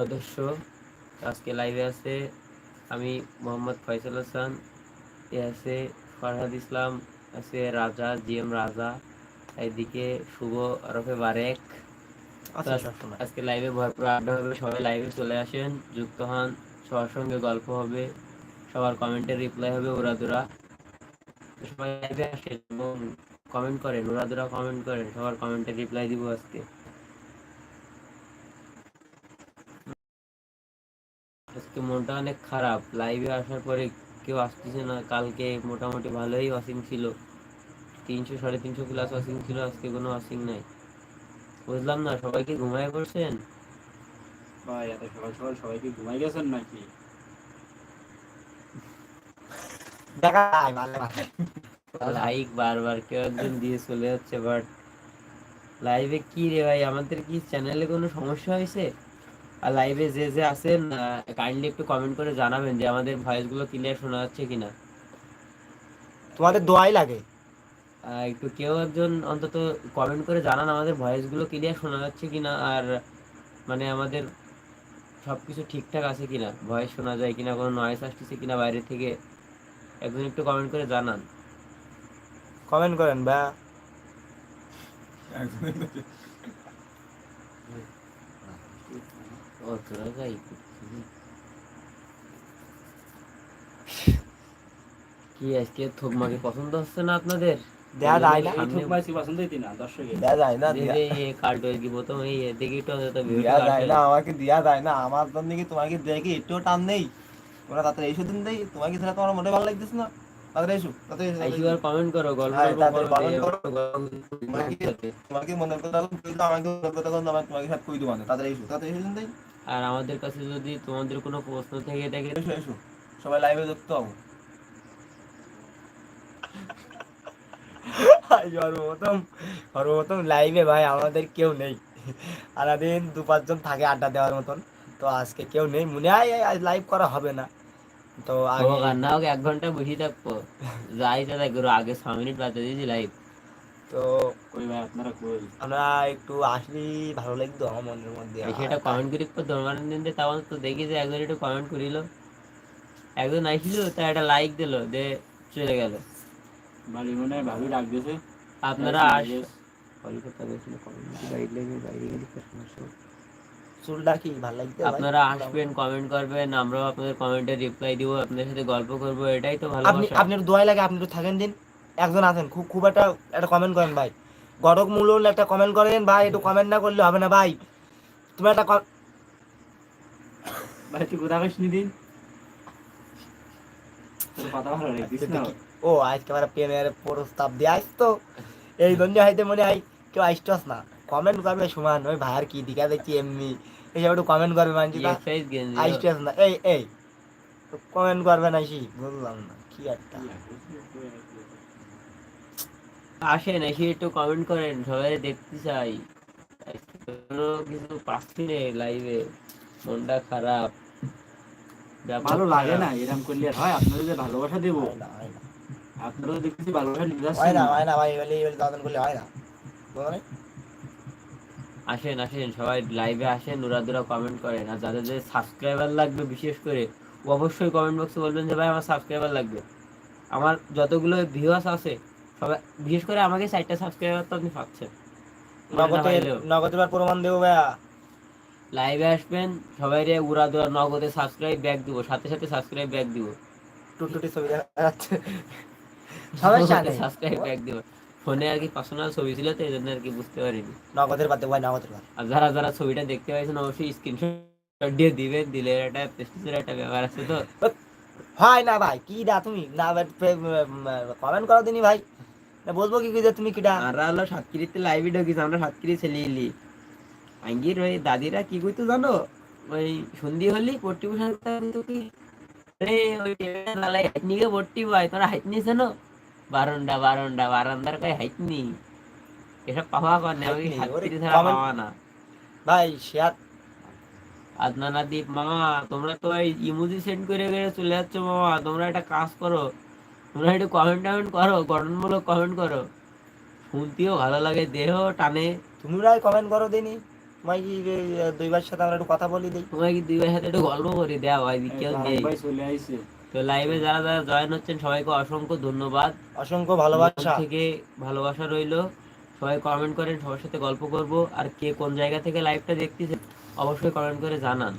সদস্য। আজকে লাইভে আছে আমি মোহাম্মদ ফয়সাল হাসান এ আছে ফরহাদ ইসলাম আছে রাজা জি এম রাজা এদিকে শুভ আরফে বারেক। আচ্ছা সবসময় আজকে লাইভে ভরপুর আড্ডা হবে সবাই লাইভে চলে আসেন যুক্ত হন সবার সঙ্গে গল্প হবে সবার কমেন্টের রিপ্লাই হবে ওরাদুরা সবাই লাইভে আসেন এবং কমেন্ট করেন ওরাদুরা কমেন্ট করেন সবার কমেন্টের রিপ্লাই দিব আজকে। আজকে মনটা অনেক খারাপ। লাইভে আসার পরে কেউ আসতেছে না। কালকে মোটামুটি ভালোই ওয়াশিং ছিল। তিনশো সাড়ে তিনশো প্লাস ওয়াশিং ছিল আজকে কোনো ওয়াশিং নাই। বুঝলাম না সবাই কি ঘুমায় পড়ছেন ভাই এত সকাল সকাল সবাই কি ঘুমাই গেছেন নাকি? লাইক বারবার কেউ একজন দিয়ে চলে যাচ্ছে বাট লাইভে কি রে ভাই? আমাদের কি চ্যানেলে কোনো সমস্যা হয়েছে? লাইভে যে যে আছেন কাইন্ডলি একটু কমেন্ট করে জানাবেন যে আমাদের ভয়েসগুলো ক্লিয়ার শোনা যাচ্ছে কিনা। তোমাদের দোয়াই লাগে। আহ, একটু কেউ একজন অন্তত কমেন্ট করে জানান আমাদের ভয়েসগুলো ক্লিয়ার শোনা যাচ্ছে কিনা আর মানে আমাদের সবকিছু ঠিকঠাক আছে কিনা ভয়েস শোনা যায় কিনা কোনো নয়েস আসতেছে কিনা বাইরে থেকে একজন একটু কমেন্ট করে জানান। কমেন্ট করেন বা তোরা কি আজকে থোকমাকে পছন্দ হচ্ছে না আপনাদের? দেয়া যায় না। এই সামনে- পছন্দ হইতি না দর্শকে দেয়া যায় না যে দিয়া যে এ কার্ড কি প্রথম এই দেখি তো তো দেয়া যায় না আমাকে দেয়া যায় না। আমার জন্য কি তোমাকে দেখি একটু টান নেই। তোমরা তাড়াতাড়ি এসো দিন দেই তোমাকে ছাড়া তোমার মনে ভালো লাগতেছে না। তাড়াতাড়ি এসো কমেন্ট করো গল্প হ্যাঁ, টল্প করো, তোমাকে- মনে করতে আমাকে মনে করতে তোমাকে সাথে কই দেবো না এসো এসো দিন দেই আর আমাদের কাছে যদি তোমাদের কোনো প্রশ্ন থেকে থাকে সবাই লাইভে যুক্ত হব সর্বপ্রথম সর্বপ্রথম লাইভে ভাই আমাদের কেউ নেই। সারাদিন দু পাঁচজন থাকে আড্ডা দেওয়ার মতন। তো আজকে কেউ নেই। মনে হয় আজ লাইভ করা হবে না। তো আগে না হোক এক ঘণ্টা বসে থাকব। যাই তাই করো। আগে ছ মিনিট বাঁচা দিয়েছি লাইভ তো কই ভাই আপনারা কই? আমরা একটু আসলি ভালো লাগতো আমার মনের মধ্যে সেটা কমেন্ট করি তো ধর্মানন্দ দিন তাও তো দেখি যে একজন একটু কমেন্ট করিল। একজন আইছিল তা একটা লাইক দিল দে চলে গেল। বাড়ি মনে ভাবি ডাক দিয়েছে আপনারা আস কলকাতা গেছিল কমিউনিটি বাইরে গেলে সমস্যা চুলটা কি ভালো লাগতো আপনারা আসবেন কমেন্ট করবেন আমরাও আপনাদের কমেন্টের রিপ্লাই দিব আপনাদের সাথে গল্প করব এটাই তো আপনি আপনার দোয়াই লাগে আপনি থাকেন দিন। একজন আছেন খুব খুব একটা একটা কমেন্ট করেন ভাই। গটক মূল্য একটা কমেন্ট করেন ভাই একটু কমেন্ট না করলে হবে না ভাই। তুমি একটা ভাই তুই কোথা কইস দিন তোর কথা ভালো লাগছিস না। ও আজকে আমার প্রেমের প্রস্তাব দিয়ে আইস তো। এই জন্য হয়তো মনে হয় কেউ আইসটস না। কমেন্ট করবে সমান ওই ভাইয়ার কি দিকা দেখছি এমনি। এইসব একটু কমেন্ট করবে এক্সারসাইজ আইসটস না। এই এই কমেন্ট করবে না সি বুঝলাম না কি একটা? আসেন এসে একটু কমেন্ট করেন সবাই দেখতে চাই। কোনো কিছু পাচ্ছি না লাইভে মনটা খারাপ। ভালো লাগে না এরকম করলে আর হয়? আপনাদের যে ভালোবাসা দেবো। আপনারা দেখতেছি ভালোবাসা নিয়ে হয় না হয় না ভাই এবারে এবারে দাদন করলে হয় না। আসেন আসেন সবাই লাইভে আসেন নুরাদুরা কমেন্ট করেন। আর যাদের যাদের সাবস্ক্রাইবার লাগবে বিশেষ করে অবশ্যই কমেন্ট বক্সে বলবেন যে ভাই আমার সাবস্ক্রাইবার লাগবে। আমার যতগুলো ভিউয়ার্স আছে বিশেষ করে আমাকে চারটা সাবস্ক্রাইবার তো আপনি পাচ্ছেন। নগদের নগদের প্রমাণ দেবো ভাইয়া। লাইভে আসবেন সবাই রে উড়াদুরা নগদে সাবস্ক্রাইব ব্যাক দিব সাথে সাথে সাবস্ক্রাইব ব্যাক দিব। টুটটুটি ছবি যাচ্ছে। সমস্যা নেই সাবস্ক্রাইব ব্যাক দিব। ফোনে আর কি পার্সোনাল ছবি ছিল তো এই জন্য আর কি বুঝতে পারিনি। নগদের বাদে ভাই নগদের বাদ। আর যারা যারা ছবিটা দেখতে পাইছেন অবশ্যই স্ক্রিনশট দিয়ে দিবেন দিলে একটা প্রেস্টিজের একটা ব্যাপার আছে তো। হয় না ভাই কি দা তুমি? না কমেন্ট করো দিনি ভাই। বলব কি কি যে তুমি হলো লাইভে ঢুকিস আমরা ইলি আঙ্গির ওই দাদিরা কি কইতো জানো? ওই সন্ধি হলি পট্টি বসার কি? রে ওই টেবিলে হাইটনিকে পট্টি ভাই তোরা হাইট নিছ না? বারন্ডা বারন্ডা বারান্দার কই হাইট নি এসব পাওয়া কর না ওই সাতক্ষীরি ছাড়া পাওয়া না। ভাই শেয়ার আদনানা দীপ মামা তোমরা তো ইমোজি সেন্ড করে করে চলে যাচ্ছ মামা তোমরা একটা কাজ করো। তোমরা একটু কমেন্ট টমেন্ট করো গঠনমূলক কমেন্ট করো। শুনতেও ভালো লাগে দেহ টানে। তুমি ভাই কমেন্ট করো দিনি। তোমায় কি দুইবার সাথে আমরা একটু কথা বলি দিই? তোমায় কি দুই ভাইয়ের সাথে একটু গল্প করে? হয় এই কেউ নেই। চলে আইছে। তো লাইভে যারা যারা জয়েন হচ্ছেন সবাইকে অসংখ্য ধন্যবাদ। অসংখ্য ভালোবাসা। থেকে ভালোবাসা রইল। সবাই কমেন্ট করেন সবার সাথে গল্প করব। আর কে কোন জায়গা থেকে লাইভটা দেখতেছেন অবশ্যই কমেন্ট করে জানান।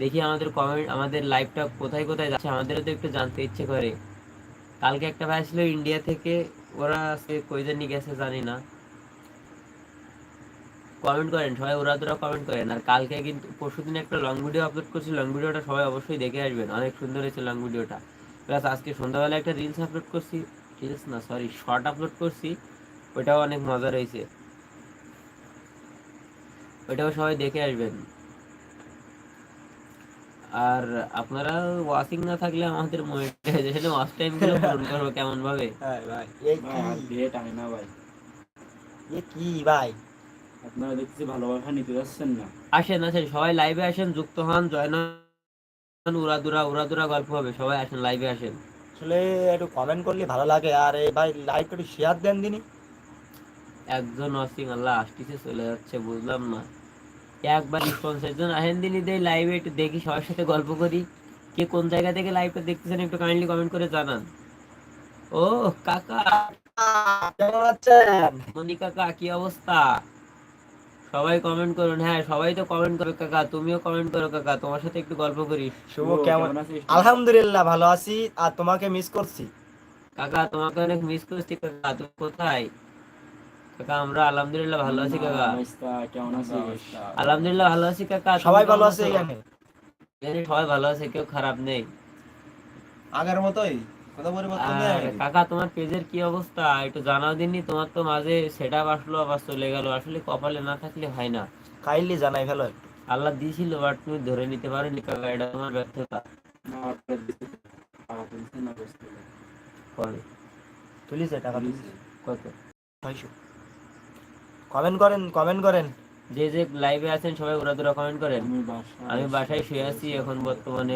দেখি আমাদের কমেন্ট আমাদের লাইভটা কোথায় কোথায় যাচ্ছে আমাদেরও তো একটু জানতে ইচ্ছে করে। কালকে একটা ভাই ছিল ইন্ডিয়া থেকে, ওরা সে কই জানি গেছে জানি না। কমেন্ট করেন, সবাই ওরা তোরা কমেন্ট করেন। আর কালকে কিন্তু পরশুদিন একটা লং ভিডিও আপলোড করছি লং ভিডিওটা সবাই অবশ্যই দেখে আসবেন। অনেক সুন্দর হয়েছে লং ভিডিওটা প্লাস আজকে সন্ধ্যাবেলা একটা রিলস আপলোড করছি। রিলস না সরি শর্ট আপলোড করছি। ওইটাও অনেক মজা রয়েছে ওইটাও সবাই দেখে আসবেন। আর আপনারা ওয়াচিং না থাকলে আমাদের মনিটাইজেশনে ওয়াচ টাইমগুলো পূরণ করব কেমন ভাবে হ্যাঁ কি? টানে না ভাই। এ কি ভাই? আপনারা দেখছি ভালোবাসা নিতে যাচ্ছেন না। আসেন আসেন সবাই লাইভে আসেন যুক্ত হন জয়েন হন উড়াদুরা উড়াদুরা গল্প হবে সবাই আসেন লাইভে আসেন। আসলে একটু কমেন্ট করলে ভালো লাগে আর এই ভাই লাইক একটু শেয়ার দেন দিনই একজন ওয়াচিং আল্লাহ আসতেছে চলে যাচ্ছে বুঝলাম না। একবার রেসপন্সের জন্য আসেন দিনই দেই লাইভে একটু দেখি সবার সাথে গল্প করি। কে কোন জায়গা থেকে লাইভটা দেখতেছেন একটু কাইন্ডলি কমেন্ট করে জানান। ও কাকা কেমন আছেন? মনি কাকা কি অবস্থা? সবাই কমেন্ট করুন। হ্যাঁ সবাই তো কমেন্ট করো কাকা তুমিও কমেন্ট করো কাকা তোমার সাথে একটু গল্প করি। শুভ শুভ, কেমন? আছিস আলহামদুলিল্লাহ ভালো আছি আর তোমাকে মিস করছি। কাকা তোমাকে অনেক মিস করছি কাকা তুমি কোথায়? কাকা আমরা আলহামদুলিল্লাহ ভালো আছি কাকা। কেমন আছিস? আলহামদুলিল্লাহ ভালো আছি কাকা সবাই ভালো আছে? এখানে? এখানে সবাই ভালো আছে কেউ খারাপ নেই। আগের মতোই। কাকা তোমার পেজের কি অবস্থা? একটু জানাও দিননি তোমার তো মাঝে সেটা আসলো আবার চলে গেল। আসলে কপালে না থাকলে হয় না। কাইন্ডলি জানাই ফেলো আল্লাহ দিয়েছিল বাট তুমি ধরে নিতে পারোনি কাকা এটা তোমার ব্যর্থতা। তুলিছে টাকা কত? ছয়শো। কমেন্ট করেন কমেন্ট করেন। যে যে লাইভে আছেন সবাই ওরা তোরা কমেন্ট করেন। আমি আমি বাসায় শুয়ে আছি এখন বর্তমানে